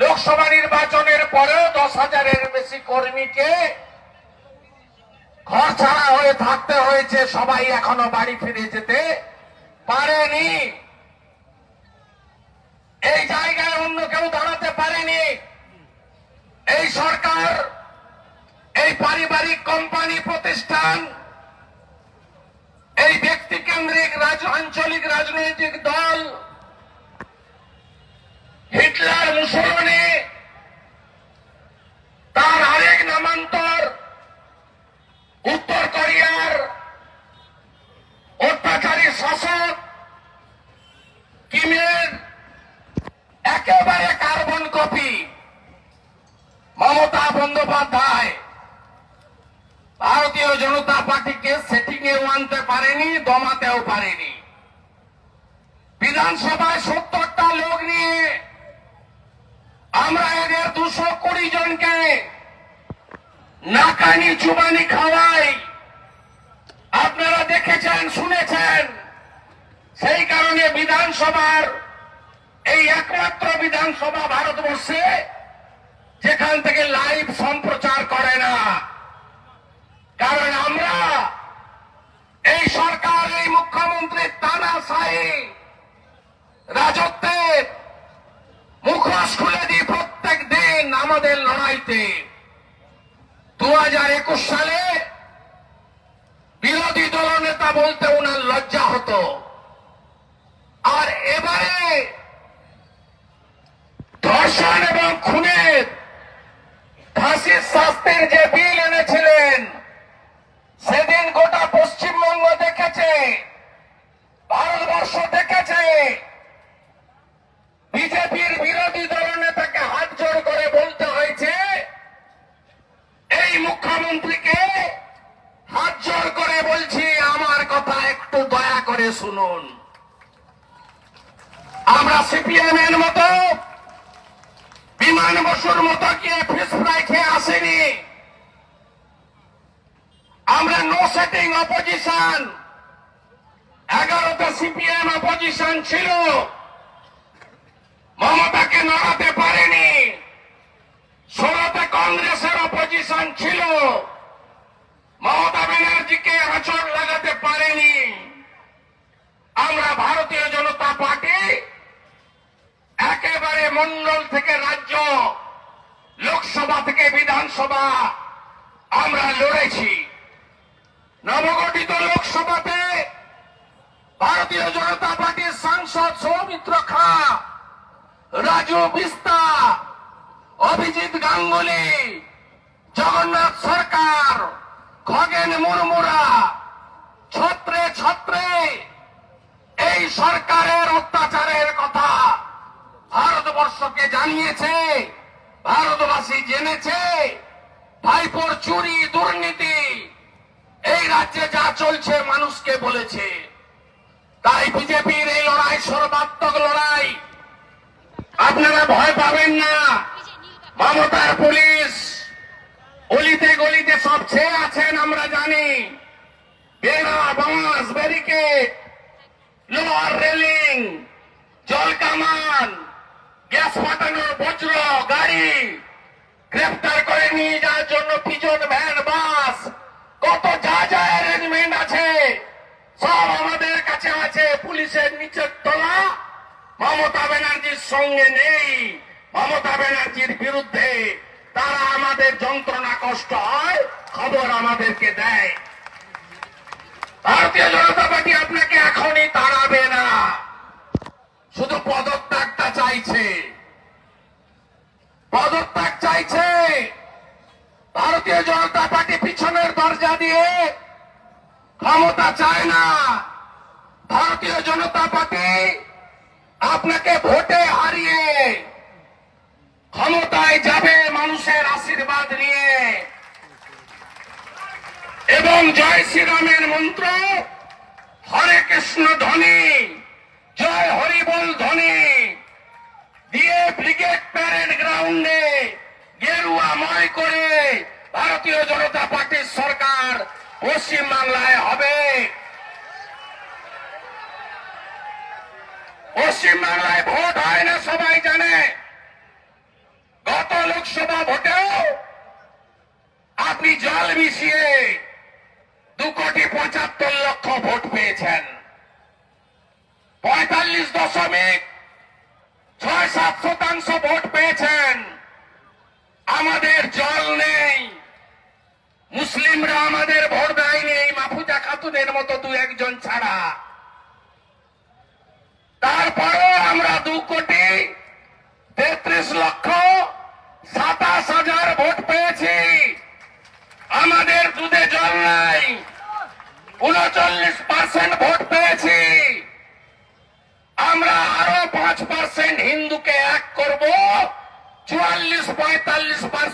লোকসভা নির্বাচনের পরেও দশ হাজারের বেশি কর্মীকে ঘর ছাড়া হয়ে থাকতে হয়েছে, সবাই এখনও বাড়ি ফিরে যেতে পারেনি। এই জায়গায় অন্য কেউ দাঁড়াতে পারেনি। এই সরকার, এই পারিবারিক কোম্পানি প্রতিষ্ঠান, এই ব্যক্তি কেন্দ্রিক আঞ্চলিক রাজনৈতিক দল, হিটলার, মুসলমানি একেবারে কার্বন কপি মমতা বন্দ্যোপাধ্যায়, ভারতীয় জনতা পার্টিকে সেটিং এ আনতে পারেনি, দমাতেও পারেনি। বিধানসভায় সত্তরটা লোক নিয়ে আমরা এদের দুশো কুড়ি জনকে নাকানি চুবানি খাওয়াই। আপনারা দেখেছেন, শুনেছেন? সেই কারণে বিধানসভার এই একমাত্র বিধানসভা ভারতবর্ষে যেখান থেকে লাইভ সম্প্রচার করে না। কারণ আমরা এই সরকার, এই মুখ্যমন্ত্রীর তানাশাহী রাজত্বের মুখোশ খুলে দিই প্রত্যেক দিন আমাদের লড়াইতে। দু হাজার একুশ সালে বিরোধী দলনেতা বলতে ওনার লজ্জা হতো আর এবারে ধর্ষণ এবং খুনের ফাঁসির যে বিল এনেছিলেন, সেদিন গোটা পশ্চিমবঙ্গ দেখেছে, ভারতবর্ষ দেখেছে। বিজেপির বিরোধী দলনেতাকে হাত জোড় করে বলতে হয়েছে, এই মুখ্যমন্ত্রীকে হাত জোড় করে বলছি, আমার কথা একটু দয়া করে শুনুন। আমরা সিপিএম এর মতো বিমান বসুর মতো গিয়ে ফিস ফ্রাই খেয়ে আসেনি। আমরা নো সেটিং অপোজিশন এগারোতে সিপিএম অপোজিশন ছিল। মমতাকে নড়াতে পারেনি। ষোলোতে কংগ্রেসের অপোজিশন ছিল। মমতা ব্যানার্জিকে আচর লাগাতে পারেনি। আমরা ভারতীয় জনতা পার্টি মন্ডল থেকে রাজ্য, লোকসভা থেকে বিধানসভা, আমরা লড়েছি। নবগঠিত লোকসভাতে ভারতীয় জনতা পার্টির সাংসদ সৌমিত্র খা, রাজু বিস্তা, অভিজিৎ গাঙ্গুলি, জগন্নাথ সরকার, খগেন মুরমুরা, ছত্রে ছত্রে, এই সরকারের ভারতবর্ষকে জানিয়েছে, ভারতবাসী জেনেছে, ভাইপোর চুরি, দুর্নীতি, এই রাজ্যে যা চলছে মানুষকে বলেছে। তাই বিজেপির এই লড়াই সর্বাত্মক লড়াই। আপনারা ভয় পাবেন না। মমতার পুলিশ, অলিতে গলিতে সব ছেয়ে আছেন, আমরা জানি। বেড়া, বাঁশ, ব্যারিকেড, লোহার রেলিং ফাটানোর বজ্র গাড়ি গ্রেফতার করে নিয়ে যাওয়ার জন্য পিজন ভ্যান, বাস। কত যা যা অ্যারেঞ্জমেন্ট আছে, সব আমাদের কাছে আছে। পুলিশের নিচের তলা, মমতা ব্যানার্জির সঙ্গে নেই। মমতা ব্যানার্জির বিরুদ্ধে তারা আমাদের যন্ত্রণা কষ্ট হয়, খবর আমাদেরকে দেয়। ভারতীয় জনতা পার্টি আপনাকে এখনই তাড়াবে না। শুধু পদত্যাগটা চাইছে পদত্যাগ চাইছে ভারতীয় জনতা পার্টি পিছনের দরজা দিয়ে ক্ষমতা চায় না। ভারতীয় জনতা পার্টি আপনাকে ভোটে হারিয়ে ক্ষমতায় যাবে মানুষের আশীর্বাদ নিয়ে। এবং জয় শ্রীরামের মন্ত্র, হরে কৃষ্ণ ধ্বনি, জয় হরিবল ধ্বনি, দিয়ে ব্রিগেড প্যারেড গ্রাউন্ডে গেরুয়াময় করে ভারতীয় জনতা পার্টির সরকার পশ্চিম বাংলায় হবে। পশ্চিম বাংলায় ভোট হয় না, সবাই জানে। গত লোকসভা ভোটেও আপনি জল মিশিয়ে দু কোটি পঁচাত্তর লক্ষ ভোট পেয়েছেন। পঁয়তাল্লিশ দশমিক ছয় সাত শতাংশ ভোট পেয়েছেন। আমাদের জল নেই। মুসলিমরা আমাদের ভোট দেয়নি এই মাফুজা খাতুনের মতো দু একজন ছাড়া। তারপরেও আমরা দু কোটি তেত্রিশ লক্ষ সাতাশ হাজার ভোট পেয়েছি। আমাদের দুধে জল নাই। উনচল্লিশ পার্সেন্ট ভোট পেয়েছি। আমরা আরও পাঁচ পার্সেন্ট হিন্দুকে এক করব। চুয়াল্লিশ পঁয়তাল্লিশ পার্সেন্ট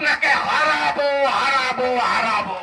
আপনাকে হারাবো হারাবো হারাবো।